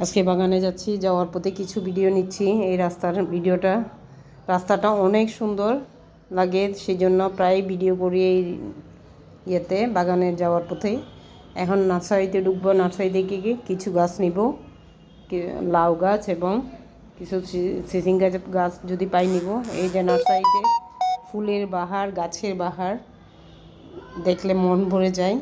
আজকে বাগানে যাচ্ছি, যাওয়ার পথে কিছু ভিডিও নিচ্ছি। এই রাস্তার ভিডিওটা রাস্তাটা অনেক সুন্দর লাগে সেই জন্য প্রায় ভিডিও করি এই ইয়েতে, বাগানে যাওয়ার পথে। এখন নার্সারিতে ঢুকবো, নার্সারি থেকে গিয়ে কিছু গাছ নিব লাউ গাছ এবং কিছু সিজিং গাছ গাছ যদি পাই নিব। এই যে নার্সারিতে ফুলের বাহার, গাছের বাহার, দেখলে মন ভরে যায়।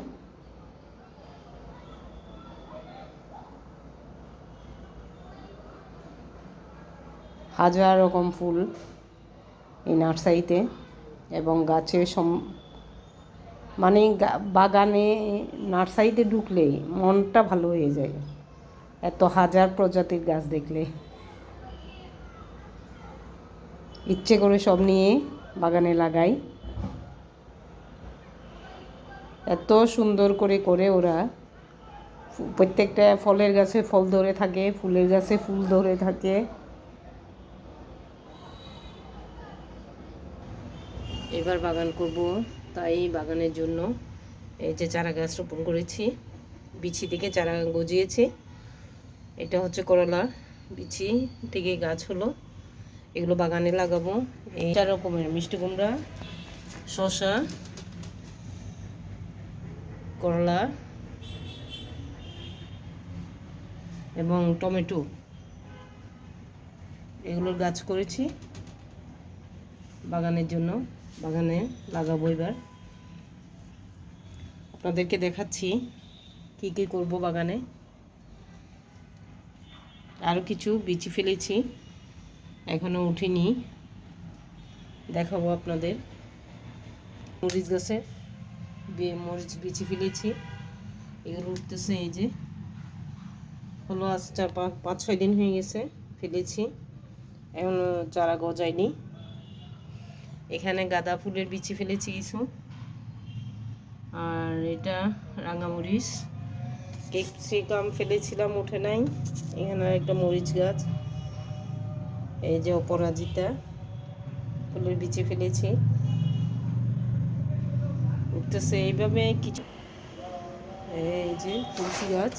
হাজার রকম ফুল এই নার্সারিতে এবং গাছে সম মানে বাগানে নার্সারিতে ঢুকলে মনটা ভালো হয়ে যায়। এত হাজার প্রজাতির গাছ দেখলে। ইচ্ছে করে সব নিয়ে বাগানে লাগাই। এত সুন্দর করে করে ওরা প্রত্যেকটা ফলের গাছে ফল ধরে থাকে, ফুলের গাছে ফুল ধরে থাকে। এবার বাগান করব, তাই বাগানের জন্য এই যে চারা গাছ রোপণ করেছি। বিছি থেকে চারা গজিয়েছি। এটা হচ্ছে করলা, বিছি থেকে গাছ হলো। এগুলো বাগানে লাগাবো। এই চার রকমের, মিষ্টি কুমড়া, শসা, করলা এবং টমেটো। এগুলোর গাছ করেছি বাগানের জন্য। বাগানে লাগাবো এবার। আপনাদেরকে দেখাচ্ছি কি কি করব বাগানে। আরও কিছু বিচি ফেলেছি এখনও উঠিনি। দেখাবো আপনাদের। মরিচ গাছে মরিচ বিচি ফেলেছি। এগুলো উঠতেছে এই যে। হলো আজ চার পাঁচ পাঁচ ছয় দিন হয়ে গেছে ফেলেছি। এখনও চারা গজায়নি। এখানে গাঁদা ফুলের বিচি ফেলেছি কিছু। আর এটা রাঙামরিচ। ক্যাপসিকাম ফেলেছিলাম উঠে নাই। এখানে একটা মরিচ গাছ। এই যে অপরাজিতা, ফুলের বিচি ফেলেছি। উঠতেছে, এইভাবে কিছু এই যে তুলসী গাছ।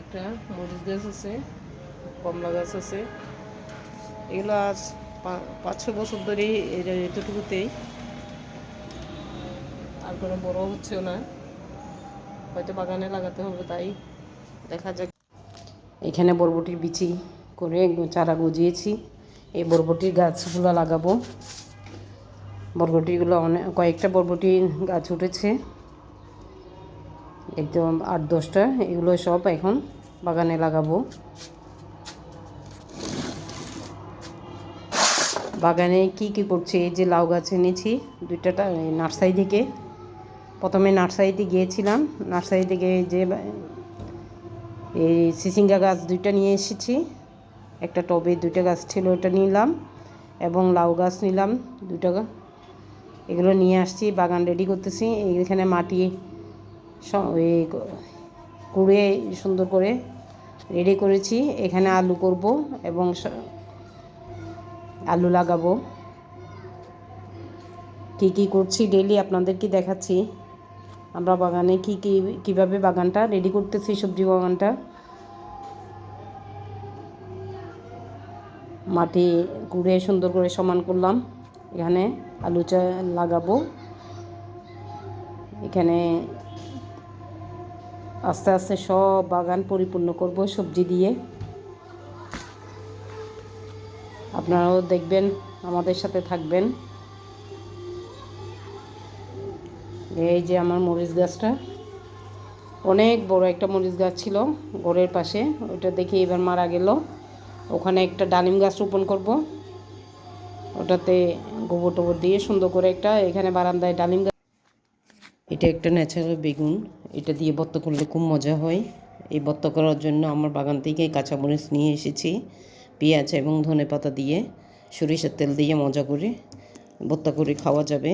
একটা মরিচ গাছ আছে, কমলা গাছ আছে। এগুলো আজ পাঁচ ছ বছর এটা এতটুকুতেই। আর কোনো বড় হচ্ছেও না। হয়তো বাগানে লাগাতে হবে তাই। দেখা যাক। এখানে বরবটির বিচি করে চারা গজিয়েছি। এই বরবটির গাছগুলো লাগাবো। বরবটিগুলো অনেক কয়েকটা বরবটি গাছ উঠেছে। একদম আট, দশটা। এগুলো সব এখন বাগানে লাগাবো। বাগানে কি কি করছে, এই যে লাউ গাছ এনেছি, দুইটাটা নার্সারি থেকে। প্রথমে নার্সারিতে গিয়েছিলাম, নার্সারি থেকে যে এই সিসিঙ্গা গাছ দুইটা নিয়ে এসেছি, একটা টবে দুইটা গাছ ছিল ওটা নিলাম, এবং লাউ গাছ নিলাম দুইটা গা- এগুলো নিয়ে আসছি, বাগান রেডি করতেছি, এইখানে মাটি কুড়ে সুন্দর করে রেডি করেছি, এখানে আলু করব, এবং আলু লাগাবো। কি কি করছি ডেলি আপনাদেরকে দেখাচ্ছি। আমরা বাগানে কি কি, কীভাবে বাগানটা রেডি করতেছি, সবজি বাগানটা। মাটি কুড়ে সুন্দর করে সমান করলাম। এখানে আলু চা লাগাবো। এখানে আস্তে আস্তে সব বাগান পরিপূর্ণ করব সবজি দিয়ে। আপনারাও দেখবেন, আমাদের সাথে থাকবেন। এই যে আমার মরিচ গাছটা। অনেক বড় একটা মরিচ গাছ ছিল ঘরের পাশে ওটা দেখে এবার মারা গেল। ওখানে একটা ডালিম গাছ রোপণ করব। ওটাতে গোবর টোবর দিয়ে সুন্দর করে একটা, এখানে বারান্দায় ডালিম গাছ। এটা একটা ন্যাচারাল বেগুন, এটা দিয়ে বত্ত করলে খুব মজা হয়। এই বত্ত করার জন্য আমার বাগান থেকে কাঁচামরিচ নিয়ে এসেছি। পেঁয়াজ এবং ধনে পাতা দিয়ে সরিষার তেল দিয়ে মজা করে, ভর্তা করে খাওয়া যাবে।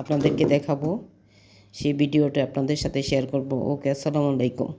আপনাদেরকে দেখাবো। সেই ভিডিওটা আপনাদের সাথে শেয়ার করব। ওকে, আসসালামু আলাইকুম।